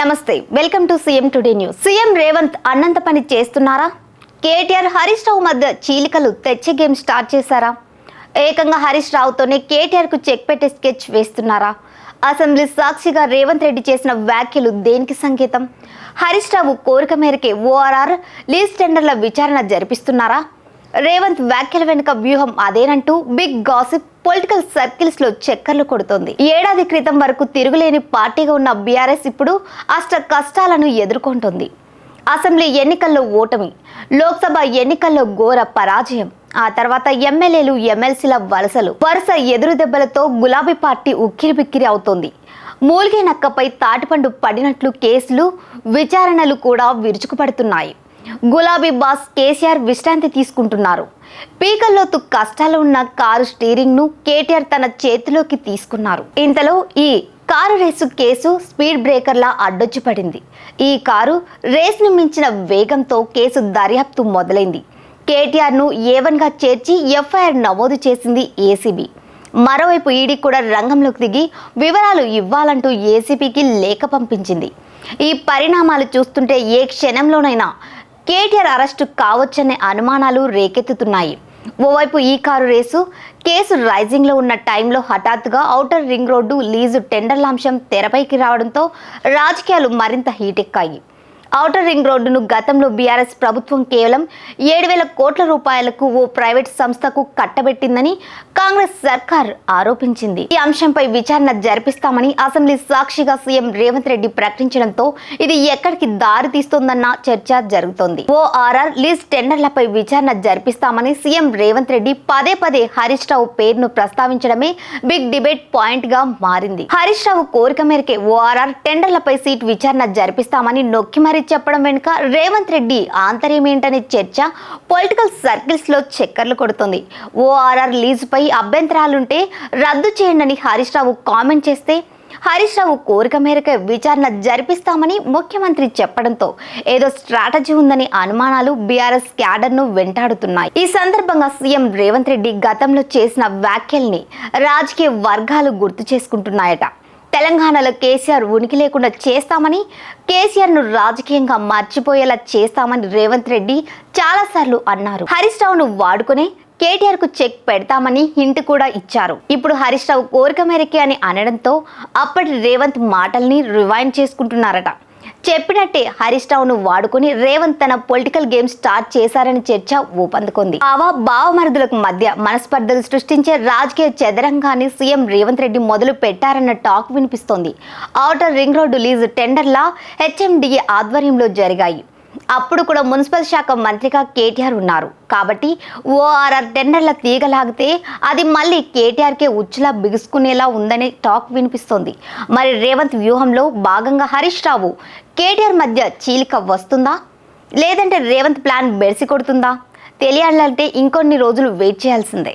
నమస్తే welcome to CM today news. CM Revanth అన్నంత పని చేస్తున్నారా? కేటీఆర్ హరీష్ రావు మధ్య చీలికలు తెచ్చే గేమ్ స్టార్ట్ చేశారా? ఏకంగా హరీష్ రావుతోనే కేటీఆర్కు చెక్ పెట్టే స్కెచ్ వేస్తున్నారా? అసెంబ్లీ సాక్షిగా రేవంత్ రెడ్డి చేసిన వ్యాఖ్యలు దేనికి సంకేతం? హరీష్ రావు కోరిక మేరకే ఓఆర్ఆర్ లీజ్ టెండర్ల విచారణ జరిపిస్తున్నారా? రేవంత్ వ్యాఖ్యల వెనుక వ్యూహం అదేనంటూ బిగ్ గాసిప్ పొలిటికల్ సర్కిల్స్లో చక్కర్లు కొడుతోంది. ఏడాది క్రితం వరకు తిరుగులేని పార్టీగా ఉన్న బీఆర్ఎస్ ఇప్పుడు అష్ట కష్టాలను ఎదుర్కొంటోంది. అసెంబ్లీ ఎన్నికల్లో ఓటమి లోక్సభ ఎన్నికల్లో ఘోర పరాజయం ఆ తర్వాత ఎమ్మెల్యేలు ఎమ్మెల్సీల వలసలు వరుస ఎదురు దెబ్బలతో గులాబీ పార్టీ ఉక్కిరిబిక్కిరి అవుతోంది. మూలిగే నక్కపై తాటిపండు పడినట్లు కేసులు విచారణలు కూడా విరుచుకుపడుతున్నాయి. గులాబీ బాస్ కేసీఆర్ విశ్రాంతి తీసుకుంటున్నారు. పీకల్లోతు కష్టాలు ఉన్న కారు స్టీరింగ్ను కేటీఆర్ తన చేతిలోకి తీసుకున్నారు. ఇంతలో ఈ కారు రేసు కేసు స్పీడ్ బ్రేకర్లా అడ్డొచ్చి పడింది. ఈ కారు రేసును మించిన వేగంతో కేసు దర్యాప్తు మొదలైంది. కేటీఆర్ను ఏవన్గా చేర్చి ఎఫ్ఐఆర్ నమోదు చేసింది ఏసీబీ. మరోవైపు ఈడీ కూడా రంగంలోకి దిగి వివరాలు ఇవ్వాలంటూ ఏసీబీకి లేఖ పంపించింది. ఈ పరిణామాలు చూస్తుంటే ఏ క్షణంలోనైనా కేటీఆర్ అరెస్టు కావచ్చనే అనుమానాలు రేకెత్తుతున్నాయి. ఓవైపు ఈ కారు రేసు కేసు రైజింగ్లో ఉన్న టైంలో హఠాత్తుగా ఔటర్ రింగ్ రోడ్డు లీజు టెండర్ల అంశం తెరపైకి రావడంతో రాజకీయాలు మరింత హీటెక్కాయి. ఔటర్ రింగ్ రోడ్డును గతంలో బీఆర్ఎస్ ప్రభుత్వం కేవలం ఏడు వేల కోట్ల రూపాయలకు ఓ ప్రైవేట్ సంస్థకు కట్టబెట్టిందని కాంగ్రెస్ సర్కార్ ఆరోపించింది. ఈ అంశంపై విచారణ జరిపిస్తామని అసెంబ్లీ సాక్షిగా సీఎం రేవంత్ రెడ్డి ప్రకటించడంతో ఇది ఎక్కడికి దారి తీస్తోందన్న చర్చ జరుగుతోంది. ఓ ఆర్ఆర్ లీజ్ టెండర్లపై విచారణ జరిపిస్తామని సీఎం రేవంత్ రెడ్డి పదే పదే హరీష్ రావు పేరును ప్రస్తావించడమే బిగ్ డిబేట్ పాయింట్గా మారింది. హరీష్ రావు కోరిక మేరకే ఓఆర్ఆర్ టెండర్లపై సీట్ విచారణ జరిపిస్తామని నొక్కి మరీ చెప్పడం వెనుక రేవంత్ రెడ్డి ఆంతర్యం ఏంటనే చర్చ పొలిటికల్ సర్కిల్స్లో చక్కర్లు కొడుతుంది. ఓఆర్ఆర్ లీజుపై అభ్యంతరాలుంటే రద్దు చేయండి హరీష్ రావు కామెంట్ చేస్తే హరీష్ రావు కోరిక మేరకు విచారణ జరిపిస్తామని ముఖ్యమంత్రి చెప్పడంతో ఏదో స్ట్రాటజీ ఉందని అనుమానాలు బీఆర్ఎస్ క్యాడర్ను వెంటాడుతున్నాయి. ఈ సందర్భంగా సీఎం రేవంత్ రెడ్డి గతంలో చేసిన వ్యాఖ్యల్ని రాజకీయ వర్గాలు గుర్తు చేసుకుంటున్నాయట. తెలంగాణలో కేసీఆర్ ఉనికి లేకుండా చేస్తామని కేసీఆర్ను రాజకీయంగా మర్చిపోయేలా చేస్తామని రేవంత్ రెడ్డి చాలాసార్లు అన్నారు. హరీష్ రావును వాడుకునే కేటీఆర్కు చెక్ పెడతామని హింట్ కూడా ఇచ్చారు. ఇప్పుడు హరీష్ రావు కోరిక మేరకే అని అనడంతో అప్పటి రేవంత్ మాటల్ని రివైండ్ చేసుకుంటున్నారట. చెప్పినట్టే హరీష్ రావును వాడుకుని రేవంత్ తన పొలిటికల్ గేమ్ స్టార్ట్ చేశారని చర్చ ఊపందుకుంది. బావ బావమరుదులకు మధ్య మనస్పర్ధలు సృష్టించే రాజకీయ చదరంగాన్ని సీఎం రేవంత్ రెడ్డి మొదలు పెట్టారన్న టాక్ వినిపిస్తోంది. ఔటర్ రింగ్ రోడ్డు లీజు టెండర్ల హెచ్ఎండిఏ ఆధ్వర్యంలో జరిగాయి. అప్పుడు కూడా మున్సిపల్ శాఖ మంత్రిగా కేటీఆర్ ఉన్నారు. కాబట్టి ఓఆర్ఆర్ టెండర్ల తీగలాగితే అది మళ్ళీ కేటీఆర్కే ఉచ్చులా బిగుసుకునేలా ఉందనే టాక్ వినిపిస్తోంది. మరి రేవంత్ వ్యూహంలో భాగంగా హరీష్ రావు కేటీఆర్ మధ్య చీలిక వస్తుందా? లేదంటే రేవంత్ ప్లాన్ బెడిసి కొడుతుందా? తెలియాలంటే ఇంకొన్ని రోజులు వెయిట్ చేయాల్సిందే.